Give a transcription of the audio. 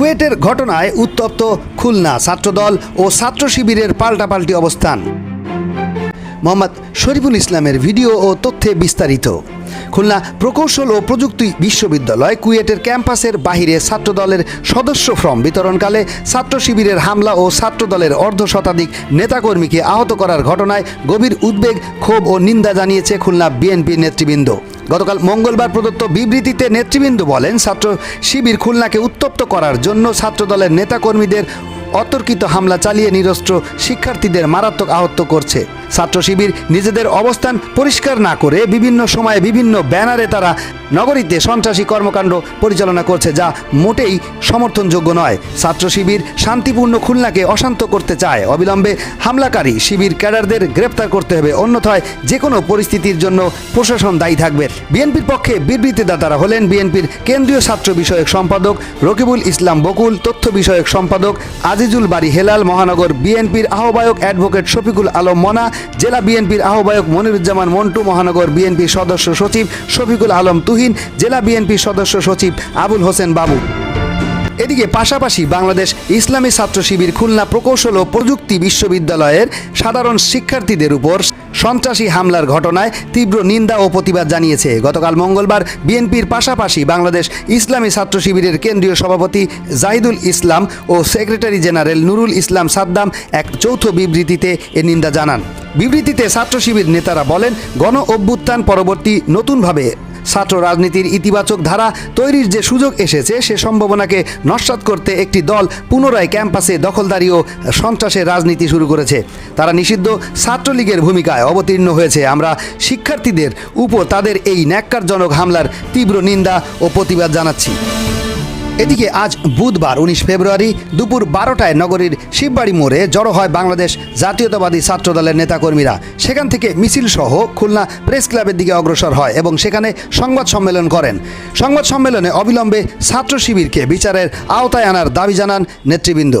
কুয়েটের ঘটনায় উত্তপ্ত খুলনা ছাত্রদল ও ছাত্র শিবিরের পাল্টাপাল্টি অবস্থান। মোহাম্মদ শরীফুল ইসলামের ভিডিও ও তথ্যে বিস্তারিত। খুলনা প্রকৌশল ও প্রযুক্তি বিশ্ববিদ্যালয় কুয়েটের ক্যাম্পাসের বাহিরে ছাত্রদলের সদস্য ফর্ম বিতরণকালে ছাত্র শিবিরের হামলা ও ছাত্রদলের অর্ধ শতাধিক নেতাকর্মীকে আহত করার ঘটনায় গভীর উদ্বেগ, ক্ষোভ ও নিন্দা জানিয়েছে খুলনা বিএনপি নেতৃবৃন্দ। গতকাল মঙ্গলবার প্রদত্ত বিবৃতিতে নেতৃবৃন্দ বলেন ছাত্র শিবির খুলনাকে উত্তপ্ত করার জন্য ছাত্রদলের নেতাকর্মীদের অতর্কিত হামলা চালিয়ে নিরস্ত্র শিক্ষার্থীদের মারাত্মক আহত করছে। ছাত্র শিবির নিজেদের অবস্থান পরিষ্কার না করে বিভিন্ন সময়ে বিভিন্ন ব্যানারে তারা নগরীতে সন্ত্রাসী কর্মকাণ্ড পরিচালনা করছে, যা মোটেই সমর্থনযোগ্য নয়। ছাত্র শিবির শান্তিপূর্ণ খুলনাকে অশান্ত করতে চায়। অবিলম্বে হামলাকারী শিবির ক্যাডারদের গ্রেপ্তার করতে হবে, অন্যথায় যে কোনো পরিস্থিতির জন্য প্রশাসন দায়ী থাকবে। বিএনপির পক্ষে বিবৃতিদাতারা হলেন বিএনপির কেন্দ্রীয় ছাত্র বিষয়ক সম্পাদক রকিবুল ইসলাম বকুল, তথ্য বিষয়ক সম্পাদক আজিজুল বাড়ি হেলাল মহানগর বিএনপির আহ্বায়ক অ্যাডভোকেট শফিকুল আলম মনা, জেলা বিএনপির আহ্বায়ক মনিরুজ্জামান মন্টু মহানগর বিএনপির সদস্য সচিব শফিকুল আলম তুহিন, জেলা বিএনপির সদস্য সচিব আবুল হোসেন বাবু। এদিকে পাশাপাশি বাংলাদেশ ইসলামী ছাত্র শিবির খুলনা প্রকৌশল ও প্রযুক্তি বিশ্ববিদ্যালয়ের সাধারণ শিক্ষার্থীদের উপর সন্ত্রাসী হামলার ঘটনায় তীব্র নিন্দা ও প্রতিবাদ জানিয়েছে। গতকাল মঙ্গলবার বিএনপির পাশাপাশি বাংলাদেশ ইসলামী ছাত্র শিবিরের কেন্দ্রীয় সভাপতি জাহিদুল ইসলাম ও সেক্রেটারি জেনারেল নুরুল ইসলাম সাদ্দাম এক যৌথ বিবৃতিতে এ নিন্দা জানান। বিবৃতিতে ছাত্র শিবির নেতারা বলেন গণ অভ্যুত্থান পরবর্তী নতুনভাবে ছাত্র রাজনীতির ইতিবাচক ধারা তৈরির যে সুযোগ এসেছে, সে সম্ভাবনাকে নস্বাত করতে একটি দল পুনরায় ক্যাম্পাসে দখলদারি ও সন্ত্রাসের রাজনীতি শুরু করেছে। তারা নিষিদ্ধ ছাত্রলীগের ভূমিকায় অবতীর্ণ হয়েছে। আমরা শিক্ষার্থীদের উপর তাদের এই ন্যাক্কারজনক হামলার তীব্র নিন্দা ও প্রতিবাদ জানাচ্ছি। এদিকে আজ বুধবার উনিশ ফেব্রুয়ারি দুপুর বারোটায় নগরীর শিববাড়ি মোড়ে জড়ো হয় বাংলাদেশ জাতীয়তাবাদী ছাত্রদলের নেতাকর্মীরা। সেখান থেকে মিছিল সহ খুলনা প্রেস ক্লাবের দিকে অগ্রসর হয় এবং সেখানে সংবাদ সম্মেলন করেন। সংবাদ সম্মেলনে অবিলম্বে ছাত্র শিবিরকে বিচারের আওতায় আনার দাবি জানান নেতৃবৃন্দ।